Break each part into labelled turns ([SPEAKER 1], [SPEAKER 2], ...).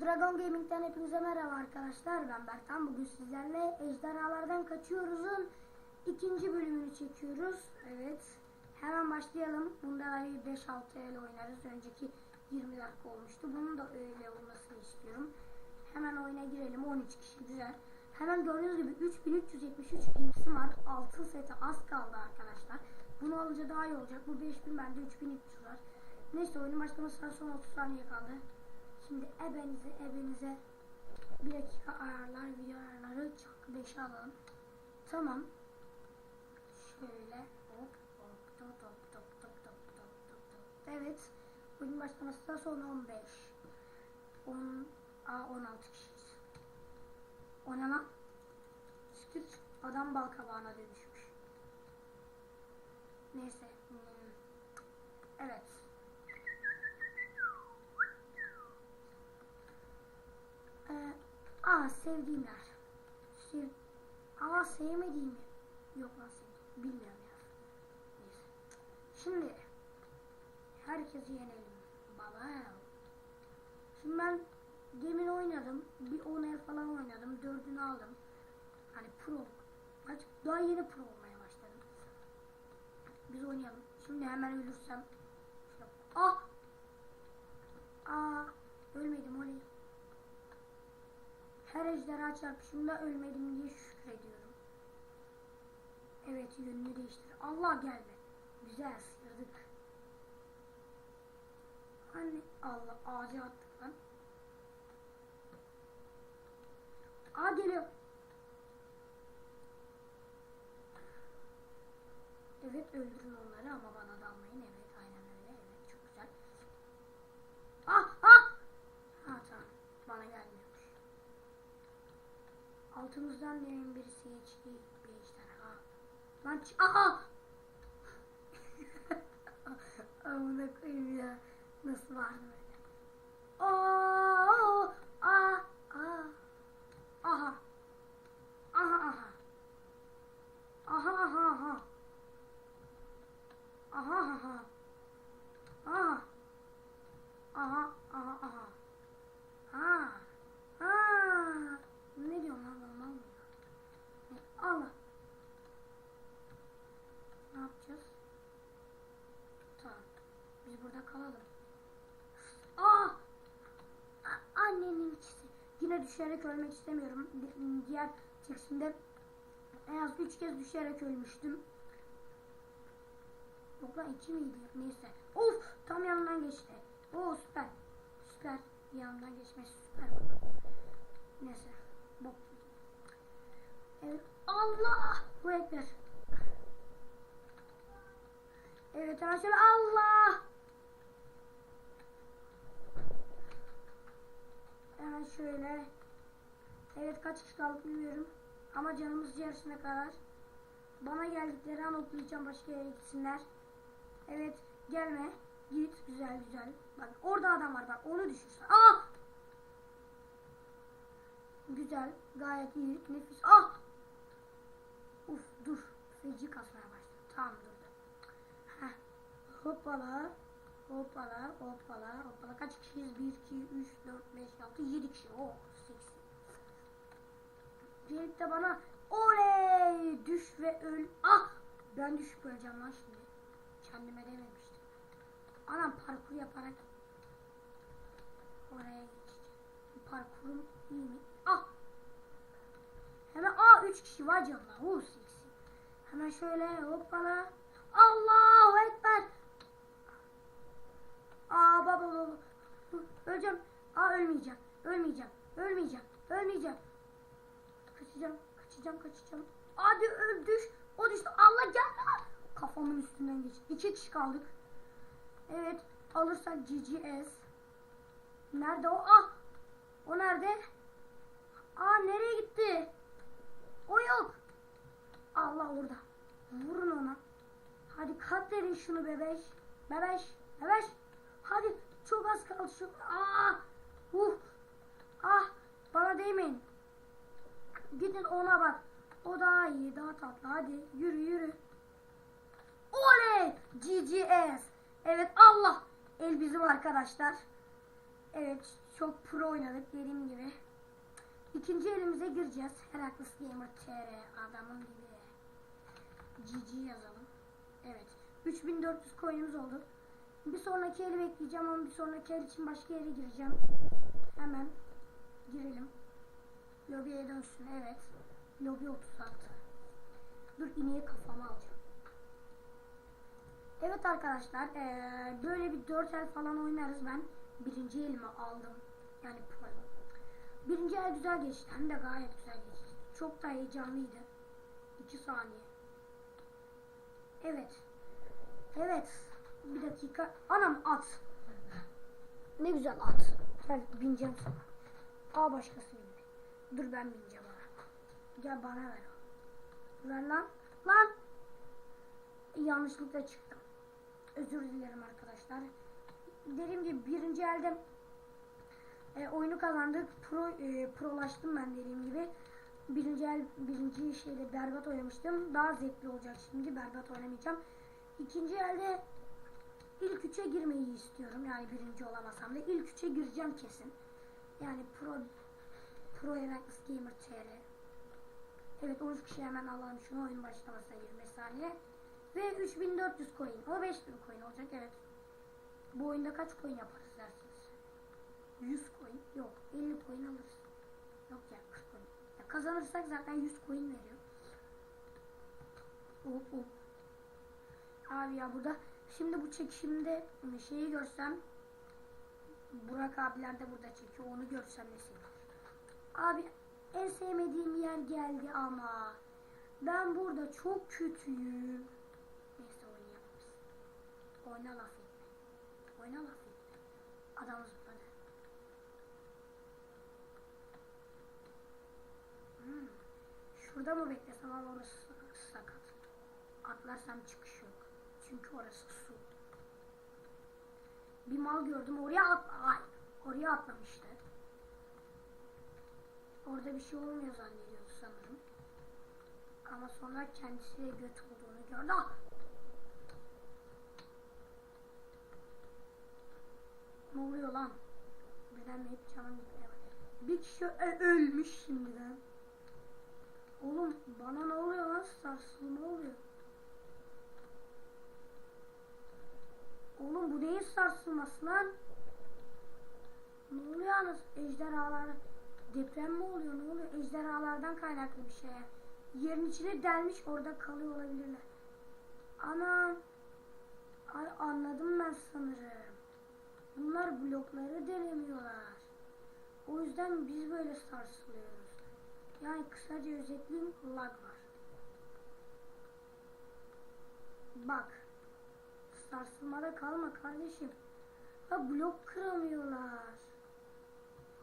[SPEAKER 1] Dragon Gaming'den hepinize merhaba arkadaşlar. Ben Bertan. Bugün sizlerle Ejderhalardan Kaçıyoruz'un ikinci bölümünü çekiyoruz. Evet. Hemen başlayalım. Bunda 5-6 el oynarız. Önceki 20 dakika olmuştu. Bunun da öyle olmasını istiyorum. Hemen oyuna girelim. 13 kişi güzel. Hemen gördüğünüz gibi 3373 gipsim var. Altın sete az kaldı arkadaşlar. Bunu alınca daha iyi olacak. Bu 5000 bende 3300 var. Neyse oyunun başlamasına son 30 saniye kaldı. Şimdi ebenize ebenize bir dakika ayarlar video ayarları çak 5'e alalım. Tamam. Şöyle hop hop top top top top top top top top. Evet. Oyun başlamasına son 15. 10 a 16 kişiyiz. O ne lan? Şükür adam bal kabağına dönüşmüş. Neyse. hmm, Evet. Ee, aa sevdiğimler. Sev aa sevmediğim. Yok lan sevdiğim. Bilmiyorum ya. Neyse. Şimdi herkesi yenelim. Baba. Şimdi ben demin oynadım. Bir 10 el falan oynadım. Dördünü aldım. Hani pro. Daha yeni pro olmaya başladım. Biz oynayalım. Şimdi hemen ölürsem. Ah! Aa! Ölmedim oley. Her ejderha çarpışımda ölmedim diye şükrediyorum. Evet yönünü değiştir. Allah gelme. Güzel sıyırdık. Hani Allah ağaca attık lan. Aa geliyor. Evet öldürün onları ama bana dalmayın. Evet aynen öyle. Evet çok güzel. Ah ah! Ha tamam. Bana gelmiyormuş. Altımızdan demin birisi geçti. Bir ejderha. Lan Aha! Amına koyayım ya. Nasıl var böyle? Oo! Aa! Aa! Aha! Aha aha! Aha aha aha! Aha aha! Aha! Aha aha aha! Ha! Ha! Ne diyorsun lan bana mal mı? Ne? Allah! Ne yapacağız? Tamam. Biz burada kalalım. Aa! A- Annenin Yine düşerek ölmek istemiyorum. Di- Diğer çekimde en az üç kez düşerek ölmüştüm. Lan iki miydi? Neyse. Of! Tam yanından geçti. Oo süper. Süper. Yanından geçmesi süper. Neyse. Bok. Evet. Allah! Bu ekber. Evet arkadaşlar Allah! Hemen şöyle. Evet kaç kişi kaldık bilmiyorum. Ama canımız yarısına kadar. Bana geldikleri an okuyacağım başka yere gitsinler. Evet gelme. Git güzel güzel. Bak orada adam var bak onu düşürsen. Ah! Güzel gayet iyi nefis. Ah! Uf dur. Feci kasmaya başladı. Tamam durdu. Heh. Hoppala. Hoppala, hoppala, hoppala. Kaç kişiyiz? 1, 2, 3, 4, 5, 6, 7 kişi. Oh, 8. Gelip de bana oley düş ve öl. Ah! Ben düşüp öleceğim lan şimdi. Kendime dememiştim. Anam parkur yaparak oraya geçeceğim. Parkurum iyi mi? Ah! Hemen aa 3 kişi var canına. Oh, 8. Hemen şöyle hoppala. Allahu Ekber. Aa baba baba. Öleceğim. Aa ölmeyeceğim. Ölmeyeceğim. Ölmeyeceğim. Ölmeyeceğim. Kaçacağım. Kaçacağım. Kaçacağım. Hadi öl düş. O düştü. Allah gel. Kafamın üstünden geç. İki kişi kaldık. Evet. Alırsak GGS. Nerede o? Ah. O nerede? Aa nereye gitti? O yok. Allah orada. Vurun ona. Hadi katlerin şunu bebeş. Bebeş. Bebeş. Hadi çok az kaldı şu. Aa! Uh! Ah! Bana değmeyin. Gidin ona bak. O daha iyi, daha tatlı. Hadi yürü yürü. Oley! GGS. Evet Allah. El bizim arkadaşlar. Evet Çok pro oynadık dediğim gibi. İkinci elimize gireceğiz. Heracles Gamer TR adamın gibi. GG yazalım. Evet. 3400 coin'imiz oldu. Bir sonraki eli bekleyeceğim ama bir sonraki el için başka yere gireceğim. Hemen girelim. Lobiye dönsün. Evet. Lobi 36. Dur ineği kafama alacağım. Evet arkadaşlar eee, böyle bir 4 el falan oynarız ben. Birinci elimi aldım. Yani pro. Birinci el güzel geçti. Hem de gayet güzel geçti. Çok da heyecanlıydı. 2 saniye. Evet. Evet. Bir dakika. Anam at. Ne güzel at. Gel bineceğim sana. Aa başkası bindi. Dur ben bineceğim ona. Gel bana ver. Ver lan. Lan. Yanlışlıkla çıktım. Özür dilerim arkadaşlar. Dediğim gibi birinci elde e, oyunu kazandık. Pro e, prolaştım ben dediğim gibi. Birinci el birinci şeyde berbat oynamıştım. Daha zevkli olacak şimdi. Berbat oynamayacağım. İkinci elde ilk üçe girmeyi istiyorum. Yani birinci olamasam da ilk üçe gireceğim kesin. Yani pro pro Heracles Gamer TR. Evet 13 kişi hemen alalım şunu oyun başlamasına 25 saniye. Ve 3400 coin. O 5000 coin olacak evet. Bu oyunda kaç coin yaparız dersiniz? 100 coin. Yok 50 coin alırız. Yok ya 40 coin. Ya kazanırsak zaten 100 coin veriyor. Hop hop. Abi ya burada şimdi bu çekişimde şeyi görsem Burak abiler de burada çekiyor. Onu görsem mesela. Abi en sevmediğim yer geldi ama ben burada çok kötüyüm. Neyse oynayamaz. Oyna laf etme. Oyna laf etme. Adam zıpladı. Hmm. Şurada mı beklesem ama orası sakat. Atlarsam yok. Çünkü orası su. Bir mal gördüm oraya at ay oraya atlamıştı. Orada bir şey olmuyor zannediyordu sanırım. Ama sonra kendisi de göt olduğunu gördü. Ah! Ne oluyor lan? Birden hep canım gitmeye başladı. Bir kişi ölmüş şimdiden. Oğlum bana ne oluyor lan? Sarsılma oluyor. Oğlum bu neyin sarsılması lan? Ne oluyor yalnız? Ejderhalar deprem mi oluyor? Ne oluyor? Ejderhalardan kaynaklı bir şey. Yerin içine delmiş orada kalıyor olabilirler. Ana Ay anladım ben sanırım. Bunlar blokları delemiyorlar. O yüzden biz böyle sarsılıyoruz. Yani kısaca özetleyeyim lag var. Bak. Sarsılmada kalma kardeşim. Ha blok kıramıyorlar.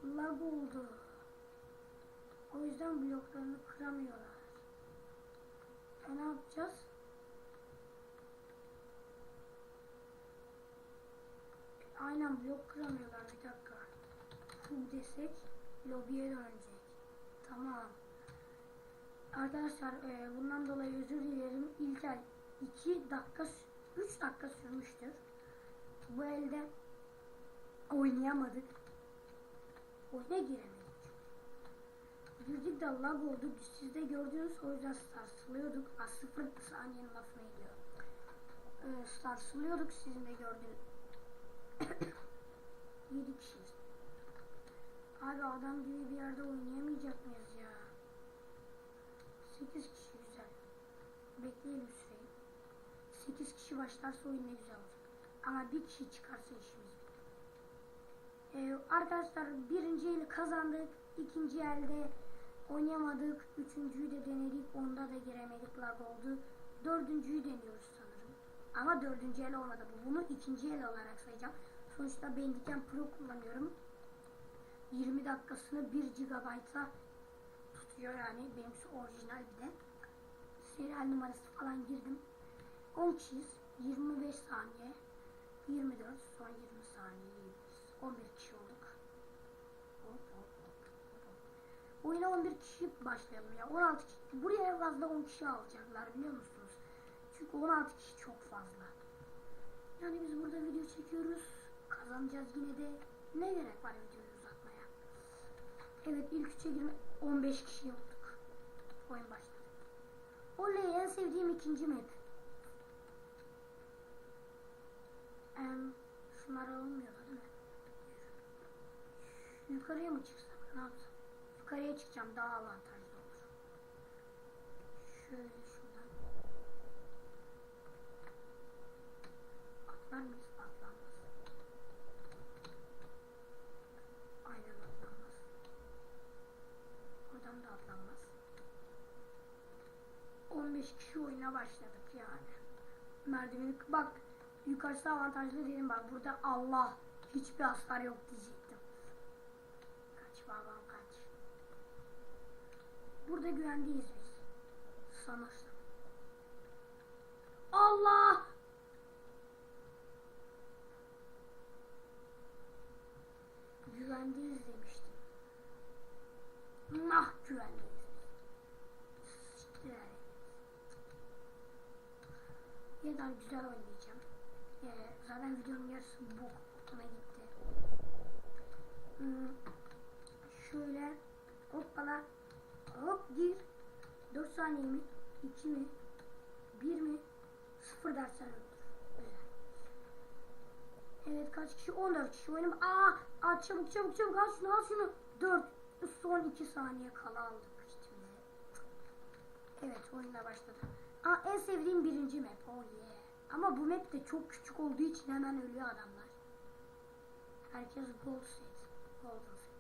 [SPEAKER 1] Lag oldu. O yüzden bloklarını kıramıyorlar. E ne yapacağız? Aynen blok kıramıyorlar bir dakika. Full desek lobiye dönecek. Tamam. Arkadaşlar e, bundan dolayı özür dilerim. İlk ay 2 dakika 3 dakika sürmüştür. Bu elde oynayamadık. Oyuna giremedik. Girdik de lag oldu. Siz de gördünüz o yüzden sarsılıyorduk. A sıfır saniyenin lafına ediyor. Ee, sarsılıyorduk sizin de gördüğünüz. 7 kişiyiz. Abi adam gibi bir yerde oynayamayacak mıyız ya? 8 kişi güzel. Bekleyelim süreyi. 8 kişi başlarsa oyun ne güzel olacak. Ama bir kişi çıkarsa işimiz bitti. Ee, arkadaşlar birinci eli kazandık. ikinci elde oynayamadık. Üçüncüyü de denedik. Onda da giremedik. Lag oldu. Dördüncüyü deniyoruz sanırım. Ama dördüncü el olmadı bu. Bunu ikinci el olarak sayacağım. Sonuçta Bandicam Pro kullanıyorum. 20 dakikasını 1 GB'a tutuyor yani. Benimkisi orijinal bir de. Serial numarası falan girdim. 10 kişiyiz. 25 saniye. 24 son 20 saniye 11 kişi olduk. Hop, hop, hop, hop. Oyuna 11 kişi başlayalım ya. 16 kişi. Buraya en fazla 10 kişi alacaklar biliyor musunuz? Çünkü 16 kişi çok fazla. Yani biz burada video çekiyoruz. Kazanacağız yine de. Ne gerek var videoyu uzatmaya? Evet ilk üçe girme 15 kişi olduk. Oyun başladı. Oley en sevdiğim ikinci map. Em, şunlar olmuyor değil mi? Yukarıya mı çıksak? Ne yapsam? Yukarıya çıkacağım daha avantajlı olur. Şöyle şuradan. Atlar mıyız? Atlanmaz. Aynen atlanmaz. Buradan da atlanmaz. 15 kişi oyuna başladık yani. Merdiveni bak yukarısı avantajlı değilim bak burada Allah hiçbir hasar yok diyecektim. Kaç babam kaç. Burada güvendeyiz biz. Sanırsam. Allah! Güvendeyiz demiştim. Nah güvendeyiz. Siktir. Yeniden güzel oynayacağım. Zaten videonun yarısı bok bokuna gitti. Hmm, şöyle hoppala hop gir. 4 saniye mi? 2 mi? 1 mi? 0 dersen olur. Evet kaç kişi? 14 kişi oyunum. Aa, aa çabuk çabuk çabuk al şunu al şunu. 4 son 2 saniye kala aldık işte. Evet oyunda başladı. Aa en sevdiğim birinci map. Oh yeah. Ama bu map de çok küçük olduğu için hemen ölüyor adamlar. Herkes gold set. Golden set.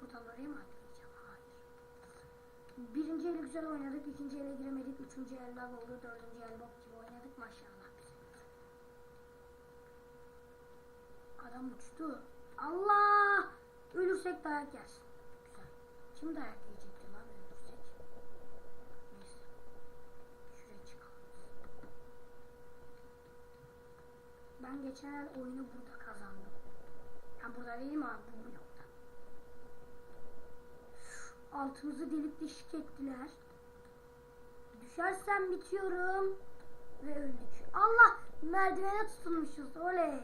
[SPEAKER 1] Buradan oraya mı atlayacağım? Hayır. Birinci eli güzel oynadık. ikinci ele giremedik. Üçüncü el lag oldu. Dördüncü el bok gibi oynadık. Maşallah. Adam uçtu. Allah! Ölürsek dayak yersin. Güzel. Kim dayak yiyecekti lan ölürsek? Neyse. Şuraya çıkalım. Ben geçen el oyunu burada kazandım. Ya burada değilim abi bu blokta. Altımızı delik deşik ettiler. Düşersem bitiyorum. Ve öldük. Allah! Merdivene tutunmuşuz. Oley!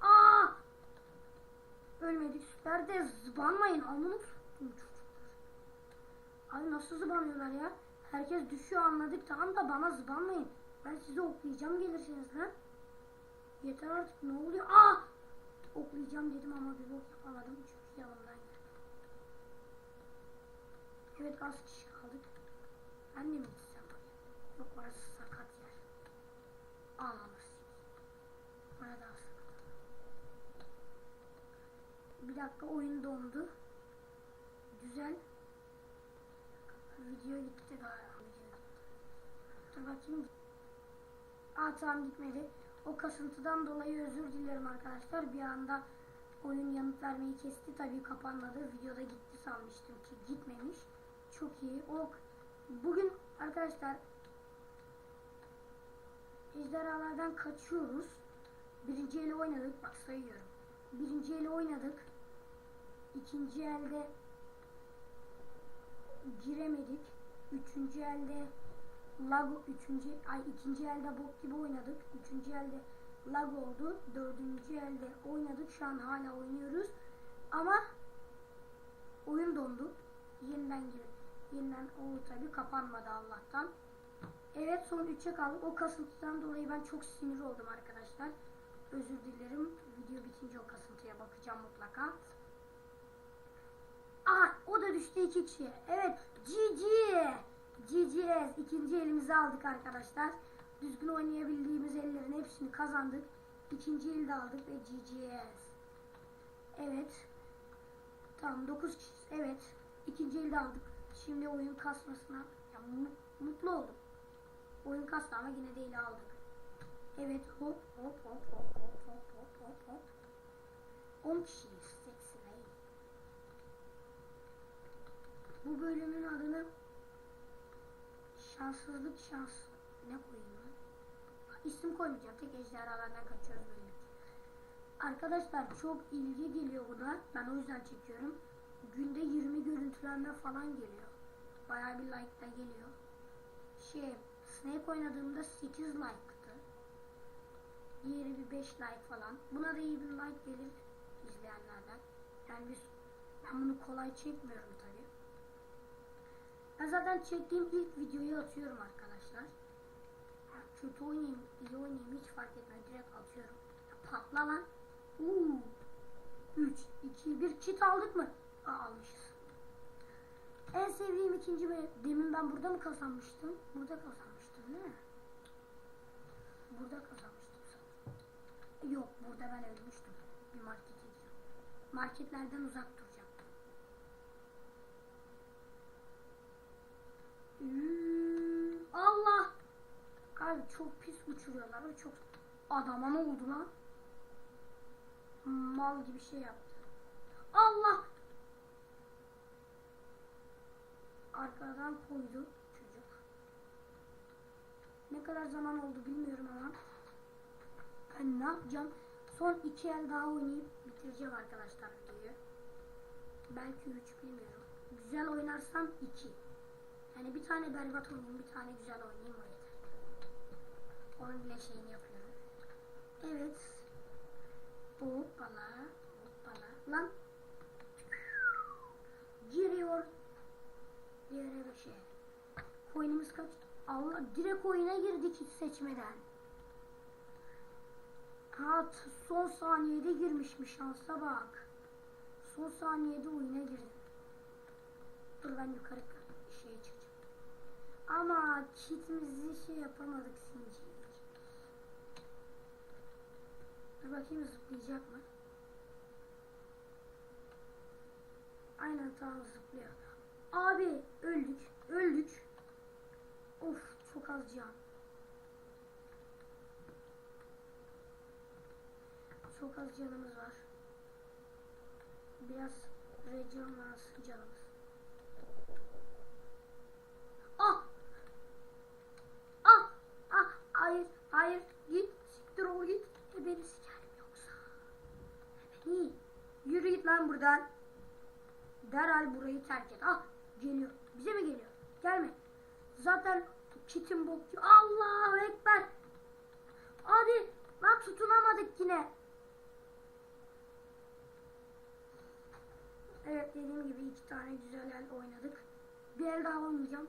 [SPEAKER 1] Aa! Ölmedik. Süper de zıbanmayın. Soktum çocuklar. Abi nasıl zıbanıyorlar ya? Herkes düşüyor anladık tamam da bana zıbanmayın. Ben sizi oklayacağım gelirseniz lan. Yeter artık ne oluyor? Aa! Oklayacağım dedim ama bir bok yapamadım çünkü yanımdan. Evet az kişi kaldık. Ben de mi gitsem? Yok orası sakat yer. Ağlamasın. Orada sakat. Bir dakika oyun dondu. Güzel. Video gitti galiba. Dur bakayım. Aa tamam gitmedi. O kasıntıdan dolayı özür dilerim arkadaşlar. Bir anda oyun yanıt vermeyi kesti. Tabii kapanmadı. Videoda gitti sanmıştım ki gitmemiş. Çok iyi. O bugün arkadaşlar ejderhalardan kaçıyoruz. Birinci eli oynadık. Bak sayıyorum. Birinci eli oynadık. İkinci elde giremedik. Üçüncü elde lag üçüncü ay ikinci elde bok gibi oynadık. Üçüncü elde lag oldu. Dördüncü elde oynadık. Şu an hala oynuyoruz. Ama oyun dondu. Yeniden gir. Yeniden o tabi kapanmadı Allah'tan. Evet son 3'e kaldık. O kasıntıdan dolayı ben çok sinir oldum arkadaşlar. Özür dilerim. Video bitince o kasıntıya bakacağım mutlaka. Aha o da düştü iki kişi. Evet GG. GGS. ikinci elimizi aldık arkadaşlar. Düzgün oynayabildiğimiz ellerin hepsini kazandık. İkinci eli de aldık ve GGS. Evet. Tamam 9 kişi. Evet. İkinci eli de aldık. Şimdi oyun kasmasına ya, mu- mutlu oldum. Oyun kastı ama yine de eli aldık. Evet hop hop hop hop hop hop hop hop hop. 10 kişiyiz. Seksin Bu bölümün adını şanssızlık şans ne koyayım lan? İsim koymayacağım. Tek ejderhalardan kaçıyoruz bölüm. Arkadaşlar çok ilgi geliyor buna. Ben o yüzden çekiyorum. Günde 20 görüntülenme falan geliyor. Bayağı bir like da geliyor. Şey, Snake oynadığımda 8 like'tı. Diğeri bir 5 like falan. Buna da iyi bir like gelir. izleyenlerden. Yani biz ben bunu kolay çekmiyorum tabi. Ben zaten çektiğim ilk videoyu atıyorum arkadaşlar. Kötü oynayayım, iyi oynayayım hiç fark etmez. Direkt atıyorum. Patla lan. Uuu. 3, 2, 1 kit aldık mı? Aa, almışız. En sevdiğim ikinci ve demin ben burada mı kazanmıştım? Burada kazanmıştım değil mi? Burada kazanmıştım sanırım. Yok burada ben ölmüştüm. Bir markete gidiyorum. Marketlerden uzak duracağım. Hmm, Allah! Abi çok pis uçuruyorlar çok adama ne oldu lan? Mal gibi şey yaptı. Allah! Arkadan koydu çocuk. Ne kadar zaman oldu bilmiyorum ama ben ne yapacağım? Son iki el daha oynayıp bitireceğim arkadaşlar videoyu. Belki üç bilmiyorum. Güzel oynarsam iki. Yani bir tane berbat oynayayım, bir tane güzel oynayayım o yeter. Onun bile şeyini yapıyorum. Evet. Hoppala. Hoppala. Lan. Giriyor. Diğer bir şey. Coin'imiz kaç? Allah direkt oyuna girdik hiç seçmeden. Ha son saniyede girmişmiş şansa bak. Son saniyede oyuna girdim. Dur ben yukarı. Ama kitimizi şey yapamadık sincik. Dur bakayım zıplayacak mı? Aynen tamam zıplıyor. Abi öldük. Öldük. Of çok az can. Çok az canımız var. Biraz regeneransın canımız. Ah! Ah! Ah! Hayır! Hayır! Git! Siktir ol git! E beni sikerim yoksa. Beni. Yürü git lan buradan. Derhal burayı terk et. Ah! Geliyor. Bize mi geliyor? Gelme. Zaten kitim bok. Allahu Ekber. Hadi. Lan tutunamadık yine. Evet dediğim gibi iki tane güzel el oynadık. Bir el daha oynayacağım.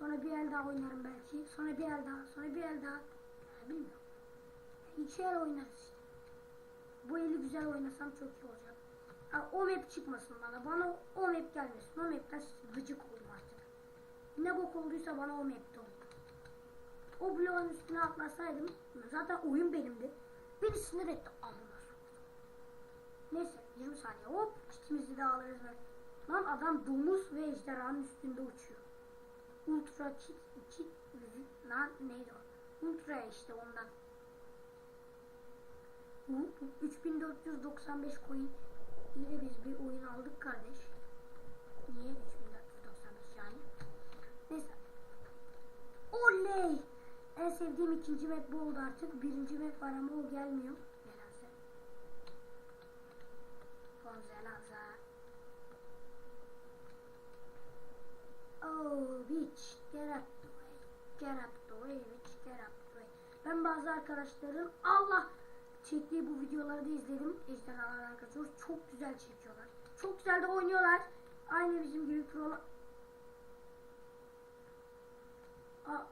[SPEAKER 1] Sonra bir el daha oynarım belki. Sonra bir el daha. Sonra bir el daha. Ya bilmiyorum. İki el oynarız işte. Bu eli güzel oynasam çok iyi olacak. Ha, o map çıkmasın bana. Bana o map gelmesin. O mapten gıcık oldum artık. Ne bok olduysa bana o map'te oldu. O bloğun üstüne atlasaydım zaten oyun benimdi. Beni sinir etti. Amına. Neyse 20 saniye hop kitimizi de alırız. Lan adam domuz ve ejderhanın üstünde uçuyor. Ultra kit, kit lan neydi o? Ultra işte ondan. Bu 3495 coin ile biz bir oyun aldık kardeş. Niye 3495 yani? Neyse. Oley! En sevdiğim ikinci map bu oldu artık. Birinci map var ama o gelmiyor. Oh bitch, get. Ben bazı arkadaşların Allah çektiği bu videoları da izledim. Ejderhalardan kaçıyoruz. Çok güzel çekiyorlar. Çok güzel de oynuyorlar. Aynı bizim gibi prolar. Aa.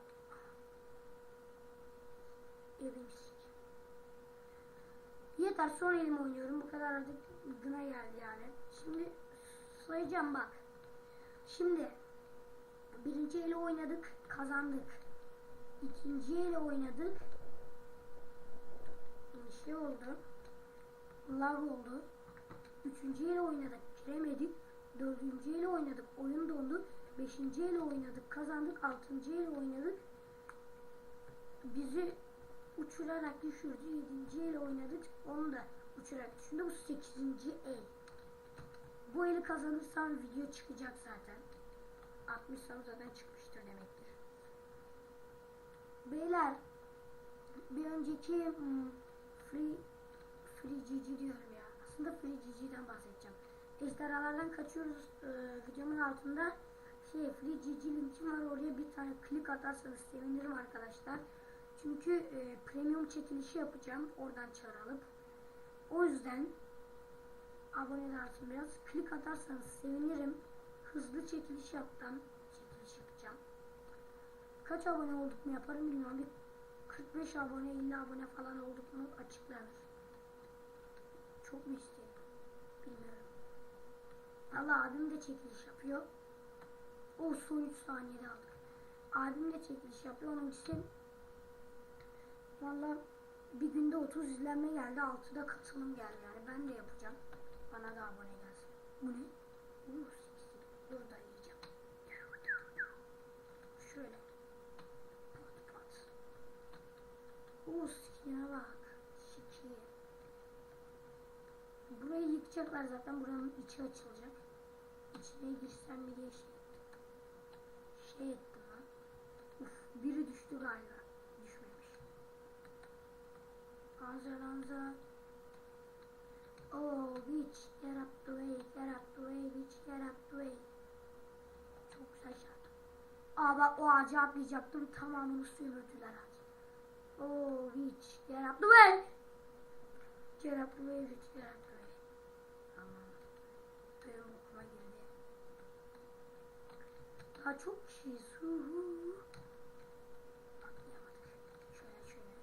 [SPEAKER 1] Evim sik. Yeter son elimi oynuyorum. Bu kadar artık gına geldi yani. Şimdi sayacağım bak. Şimdi birinci eli oynadık. Kazandık. İkinci eli oynadık. Bir şey oldu. Lag oldu. Üçüncü ele oynadık. Giremedik. Dördüncü ele oynadık. Oyun dondu. Beşinci ele oynadık. Kazandık. Altıncı ele oynadık. Bizi uçurarak düşürdü. Yedinci ele oynadık. Onu da uçurarak düşürdü. Bu sekizinci el. Bu eli kazanırsam video çıkacak zaten. 60'sam zaten çıkmıştır demektir. Beyler bir önceki hmm, free free GG diyorum ya. Aslında free GG'den bahsedeceğim. Ejderhalardan kaçıyoruz e, videomun altında şey free GG linkim var oraya bir tane klik atarsanız sevinirim arkadaşlar. Çünkü e, premium çekilişi yapacağım oradan çağır alıp. O yüzden abone lazım biraz. Klik atarsanız sevinirim. Hızlı çekiliş yaptım. Çekiliş yapacağım. Kaç abone olduk mu yaparım bilmiyorum. Bir 45 abone 50 abone falan olduk mu açıklanır. Çok mu istedim? Bilmiyorum. Allah abim de çekiliş yapıyor. O son 3 saniyede aldık. Abim de çekiliş yapıyor. Onun için Valla bir günde 30 izlenme geldi. 6'da katılım geldi. Yani ben de yapacağım. Bana da abone gelsin. Bu ne? Oo, da yiyeceğim. Şöyle. Pat pat. Oo skin'e bak. Şiki. Burayı yıkacaklar zaten. Buranın içi açılacak. İçine girsem mi şey. Şey ettim lan. Uf biri düştü galiba. Düşmemiş. Anza anza. Oh bitch get up the way get up the way bitch get up the way. Şarkı. Aa bak o ağacı atlayacaktım tamamını sömürdüler ağacı. Get up the way bitch get up the way. Aman. Benim okuma girdi. Daha çok kişiyiz. Hu hu. Atlayamadık. Şöyle şöyle.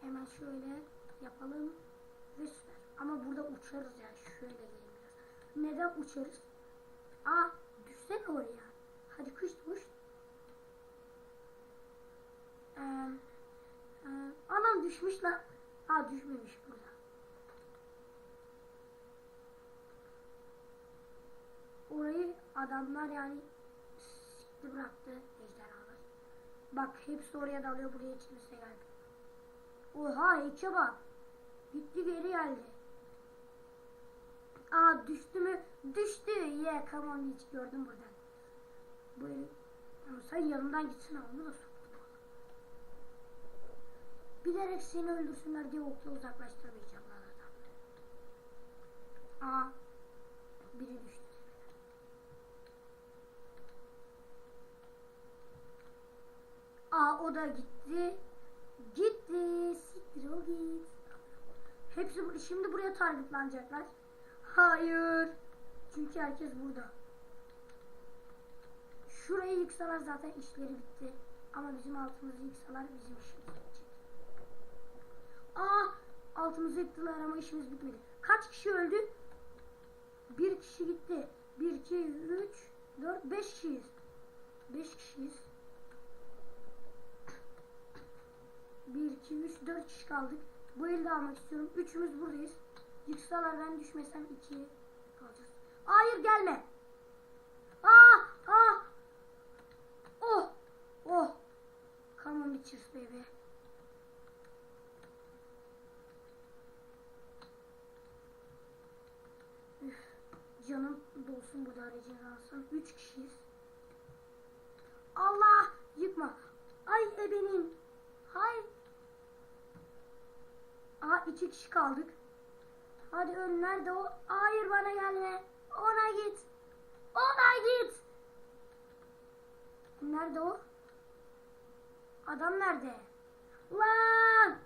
[SPEAKER 1] Hemen şöyle yapalım ve süper. Ama burada uçarız yani şöyle gelin biraz. Neden uçarız? Aa düşsene oraya. Hadi kuş kuş. Ee, anam düşmüş lan. Aa düşmemiş burada. Orayı adamlar yani sikti bıraktı ejderhalar. Bak hepsi oraya dalıyor buraya hiç kimse geldi. Oha Eke bak. Gitti geri geldi. Aa düştü mü? Düştü. Yeah come on hiç gördüm buradan. Böyle sen yanından gitsin onu da soktu. Bilerek seni öldürsünler diye okla uzaklaştırmayacaklar adamları. Aa biri düştü. Aa o da gitti. Gitti. Siktir o git. Hepsi şimdi buraya targetlanacaklar. Hayır. Çünkü herkes burada. Şurayı yıksalar zaten işleri bitti. Ama bizim altımızı yıksalar bizim işimiz bitecek. Aa altımızı yıktılar ama işimiz bitmedi. Kaç kişi öldü? Bir kişi gitti. Bir, iki, üç, dört, beş kişiyiz. Beş kişiyiz. 1, 2, 3, 4 kişi kaldık. Bu elde almak istiyorum. Üçümüz buradayız. Yıksalar ben düşmesem 2 kalacağız. Hayır gelme. Aa, aa. Oh, oh. Come on bitches baby. Üf, canım dolsun burada aracın alsam. 3 kişiyiz. Allah yıkma. Ay ebenin. Hay. Aha iki kişi kaldık. Hadi öl nerede o? Hayır bana gelme. Ona git. Ona git. Nerede o? Adam nerede? Lan!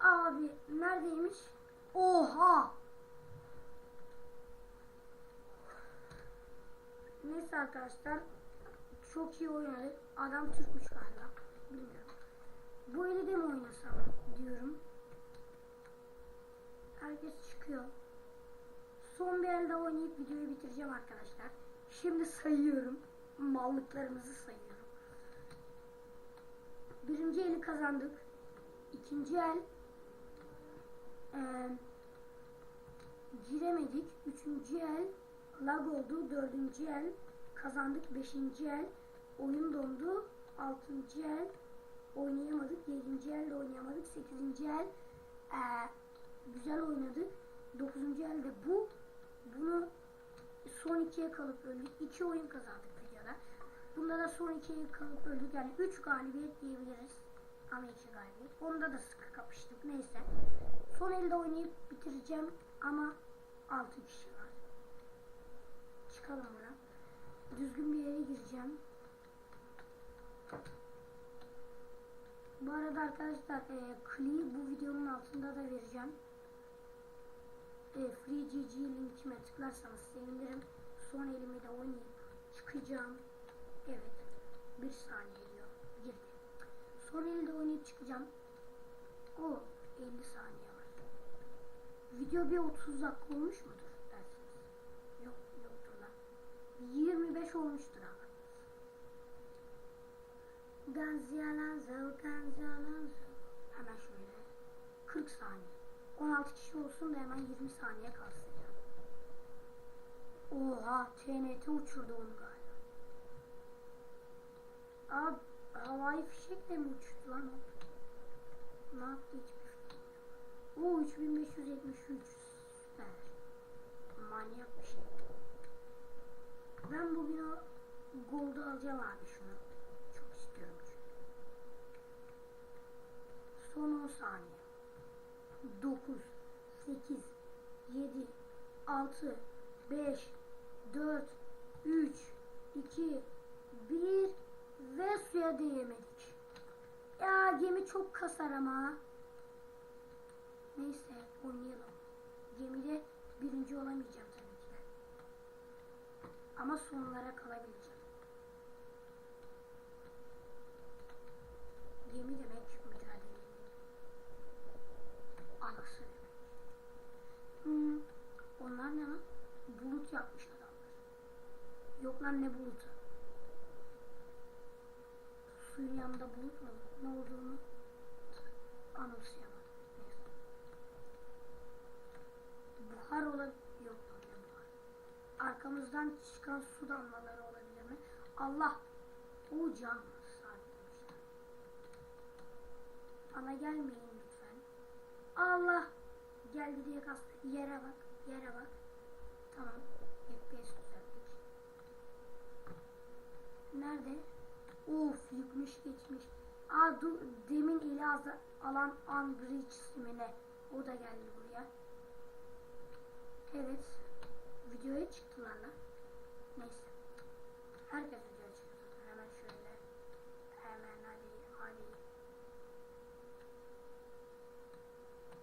[SPEAKER 1] Abi neredeymiş? Oha! Neyse arkadaşlar çok iyi oynadık. Adam Türkmüş galiba. Bilmiyorum. Bu eli de mi oynasam diyorum. Herkes çıkıyor. Son bir elde oynayıp videoyu bitireceğim arkadaşlar. Şimdi sayıyorum. Mallıklarımızı sayıyorum. Birinci eli kazandık. İkinci el eee giremedik. Üçüncü el lag oldu. Dördüncü el kazandık. Beşinci el oyun dondu. Altıncı el oynayamadık. Yedinci el de oynayamadık. Sekizinci el eee, güzel oynadık. Dokuzuncu el de bu. Bunu son ikiye kalıp öldük. İki oyun kazandık videoda. Bunda da son ikiye kalıp öldük. Yani üç galibiyet diyebiliriz. Ama iki galibiyet. Onda da sıkı kapıştık. Neyse. Son elde oynayıp bitireceğim. Ama altı kişi var. Çıkalım buna. Düzgün bir yere gireceğim. Bu arada arkadaşlar e, kliği bu videonun altında da vereceğim. E, FreeGG linkime tıklarsanız sevinirim. Son elimi de oynayıp çıkacağım. Evet. Bir saniye diyor. Girdi. Son elde oynayıp çıkacağım. O 50 saniye var. Video bir 30 dakika olmuş mudur dersiniz? Yok yoktur lan. 25 olmuştur ama. Ganzialanzo, Ganzialanzo. Hemen şöyle. 40 saniye. 16 kişi olsun da hemen 20 saniye kalsın ya. Oha TNT uçurdu onu galiba. Aa havai fişekle mi uçtu lan o? Ne yaptı hiçbir yok. Oo 3573 süper. Manyak bir şey. Ben bugün o gold'u alacağım abi şunu. Çok istiyorum çünkü. Son 10 saniye. 9, 8, 7, 6, 5, 4, 3, 2, 1 ve suya değemedik. Ya gemi çok kasar ama. Neyse oynayalım. Gemide birinci olamayacağım tabii ki. Ama sonlara kalabileceğim. Gemi demek mücadelenin anası demek. Hmm, onlar ne lan? Bulut yapmış adamlar. Yok lan ne bulutu? Suyun yanında bulut mu? Ne olduğunu anımsayamadım. Neyse. Buhar olabilir. Yok lan ne buhar. Arkamızdan çıkan su damlaları olabilir mi? Allah! O can. Bana gelmeyin lütfen. Allah! Geldi diye kastı. Yere bak. Yere bak. Tamam. FPS düzelttik. Nerede? Of yıkmış geçmiş. Aa dur demin az- alan Unbridge simine. O da geldi buraya. Evet. Videoya çıktılar lan. Neyse. Herkes videoya çıktı. Hemen şöyle. Hemen hadi hadi.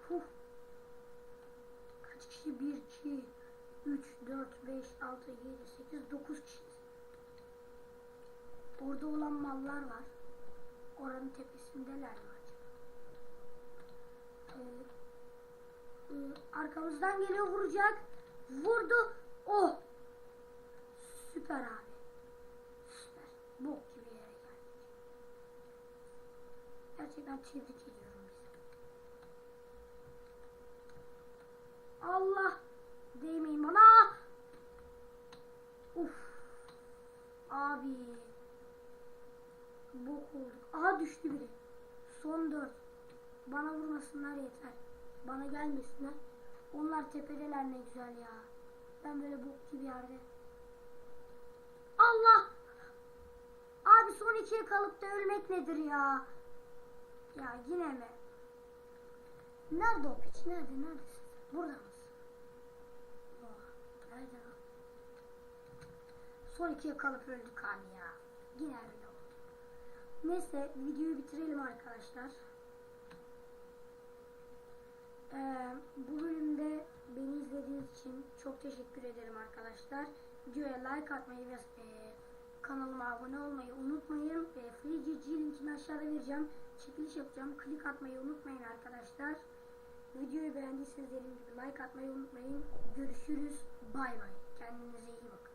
[SPEAKER 1] Huh. Kaç kişi? 1, 2, 3, 4, 5, 6, 7, 8, 9 kişiyiz. Orada olan mallar var. Oranın tepesindeler acaba? Ee, e, arkamızdan geliyor vuracak. Vurdu. Oh. Süper abi. Süper. Bok gibi yere geldik. Gerçekten tebrik ediyorum bizi. Allah. Değmeyin bana. Uf. Abi. Bok olduk. Aha düştü biri. Son dört. Bana vurmasınlar yeter. Bana gelmesinler. Onlar tepedeler ne güzel ya. Ben böyle bok gibi yerde. Allah! Abi son ikiye kalıp da ölmek nedir ya? Ya yine mi? Nerede o piç? Nerede? Neredesin? Burada mısın? Lan? Son ikiye kalıp öldük abi ya. Yine öyle oldu. Neyse videoyu bitirelim arkadaşlar. Ee, bu bölümde beni izlediğiniz için çok teşekkür ederim arkadaşlar. Videoya like atmayı ve e, kanalıma abone olmayı unutmayın. E, FreeGG linkini aşağıda vereceğim. Çekiliş yapacağım. Klik atmayı unutmayın arkadaşlar. Videoyu beğendiyseniz dediğim gibi like atmayı unutmayın. Görüşürüz. Bay bay. Kendinize iyi bakın.